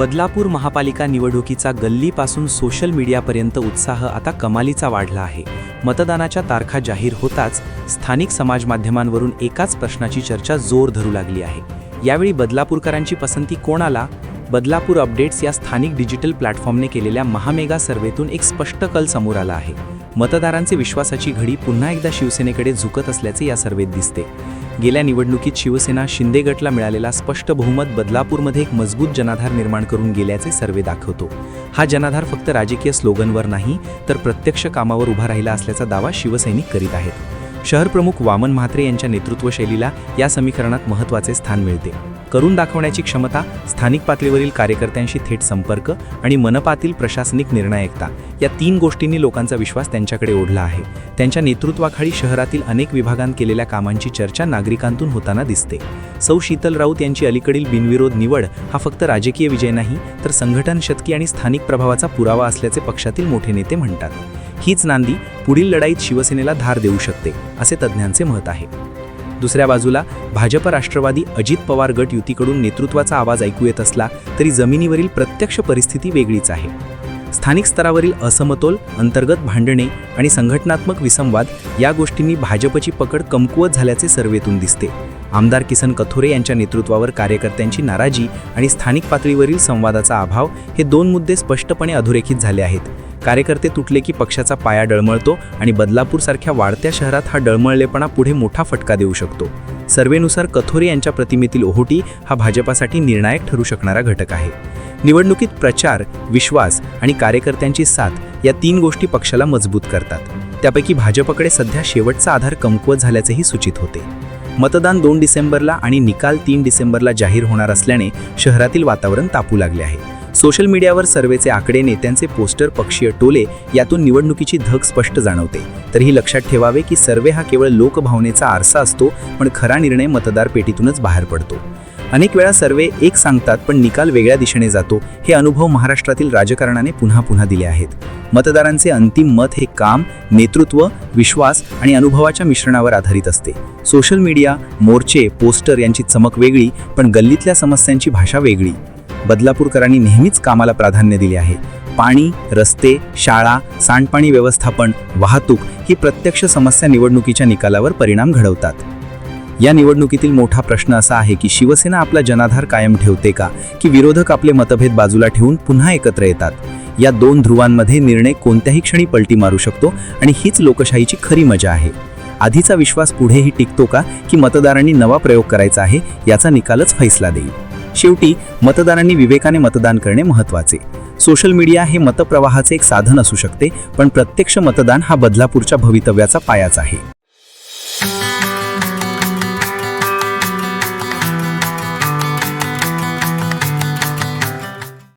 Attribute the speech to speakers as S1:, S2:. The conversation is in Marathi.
S1: बदलापूर महापालिका निवडणुकीचा गल्लीपासून सोशल मीडियापर्यंत उत्साह आता कमालीचा वाढला आहे. मतदानाच्या तारखा जाहीर होताच स्थानिक समाज माध्यमांवरून एकाच प्रश्नाची चर्चा जोर धरू लागली आहे. यावेळी बदलापूरकरांची पसंती कोणाला? बदलापूर अपडेट्स या स्थानिक डिजिटल प्लॅटफॉर्मने केलेल्या महामेगा सर्वेतून एक स्पष्ट कल समोर आला आहे. मतदारांचे विश्वासाची घडी पुन्हा एकदा शिवसेनेकडे झुकत असल्याचे या सर्वेत दिसते. गेल्या निवडणुकीत शिवसेना शिंदे गटला मिळालेला स्पष्ट बहुमत बदलापूरमध्ये एक मजबूत जनाधार निर्माण करून गेल्याचे सर्वे दाखवतो. हा जनाधार फक्त राजकीय स्लोगनवर नाही तर प्रत्यक्ष कामावर उभा राहिला असल्याचा दावा शिवसैनिक करीत आहेत. शहरप्रमुख वामन म्हात्रे यांच्या नेतृत्वशैलीला या समीकरणात महत्त्वाचे स्थान मिळते. करून दाखवण्याची क्षमता स्थानिक पातळीवरील कार्यकर्त्यांशी थेट संपर्क आणि मनपातील प्रशासनिक निर्णायकता या तीन गोष्टींनी लोकांचा विश्वास त्यांच्याकडे ओढला आहे. त्यांच्या नेतृत्वाखाली शहरातील अनेक विभागांत केलेल्या कामांची चर्चा नागरिकांतून होताना दिसते. सौ. शीतल राऊत यांची अलीकडील बिनविरोध निवड हा फक्त राजकीय विजय नाही तर संघटन शतकी आणि स्थानिक प्रभावाचा पुरावा असल्याचे पक्षातील मोठे नेते म्हणतात. हीच नांदी पुढील लढाईत शिवसेनेला धार देऊ शकते असे तज्ज्ञांचे मत आहे. दुसऱ्या बाजूला भाजप राष्ट्रवादी अजित पवार गट युतीकडून नेतृत्वाचा आवाज ऐकू येत असला तरी जमिनीवरील प्रत्यक्ष परिस्थिती वेगळीच आहे. स्थानिक स्तरावरील असमतोल अंतर्गत भांडणे आणि संघटनात्मक विसंवाद या गोष्टींनी भाजपची पकड कमकुवत झाल्याचे सर्वेतून दिसते. आमदार किसन कथोरे यांच्या नेतृत्वावर कार्यकर्त्यांची नाराजी आणि स्थानिक पातळीवरील संवादाचा अभाव हे दोन मुद्दे स्पष्टपणे अधोरेखित झाले आहेत. कार्यकर्ते तुटले की पक्षाचा पाया डळमळतो आणि बदलापूरसारख्या वाढत्या शहरात हा डळमळलेपणा पुढे मोठा फटका देऊ शकतो. सर्वेनुसार कथोरे यांच्या प्रतिमेतील ओहोटी हा भाजपासाठी निर्णायक ठरू शकणारा घटक आहे. निवडणुकीत प्रचार विश्वास आणि कार्यकर्त्यांची साथ या तीन गोष्टी पक्षाला मजबूत करतात. त्यापैकी भाजपकडे सध्या शेवटचा आधार कमकुवत झाल्याचेही सूचित होते. मतदान दोन डिसेंबरला आणि निकाल तीन डिसेंबरला जाहीर होणार असल्याने शहरातील वातावरण तापू लागले आहे. सोशल मीडियावर सर्वेचे आकडे नेत्यांचे पोस्टर पक्षीय टोले यातून निवडणुकीची धग स्पष्ट जाणवते. तरीही लक्षात ठेवावे की सर्वे हा केवळ लोकभावनेचा आरसा असतो पण खरा निर्णय मतदार पेटीतूनच बाहेर पडतो. अनेक वेळा सर्वे एक सांगतात पण निकाल वेगळ्या दिशेने जातो. हे अनुभव महाराष्ट्रातील राजकारणाने पुन्हा पुन्हा दिले आहेत. मतदारांचे अंतिम मत हे काम नेतृत्व विश्वास आणि अनुभवाच्या मिश्रणावर आधारित असते. सोशल मीडिया मोर्चे पोस्टर यांची चमक वेगळी पण गल्लीतल्या समस्यांची भाषा वेगळी. बदलापूरकरांनी नेहमीच कामाला प्राधान्य दिले आहे. पाणी रस्ते शाळा सांडपाणी व्यवस्थापन वाहतूक ही प्रत्यक्ष समस्या निवडणुकीच्या निकालावर परिणाम घडवतात. या निवडणुकीतील मोठा प्रश्न असा आहे की शिवसेना आपला जनाधार कायम ठेवते का? की विरोधक आपले मतभेद बाजूला ठेवून पुन्हा एकत्र येतात? या दोन ध्रुवांमध्ये निर्णय कोणत्याही क्षणी पलटी मारू शकतो आणि हीच लोकशाहीची खरी मजा आहे. आधीचा विश्वास पुढेही टिकतो का की मतदारांनी नवा प्रयोग करायचा आहे याचा निकालच फैसला देईल. शेवटी मतदारांनी विवेकाने मतदान करणे महत्त्वाचे. सोशल मीडिया हे मतप्रवाहाचे एक साधन असू शकते पण प्रत्यक्ष मतदान हा बदलापूरच्या भवितव्याचा पायाच आहे.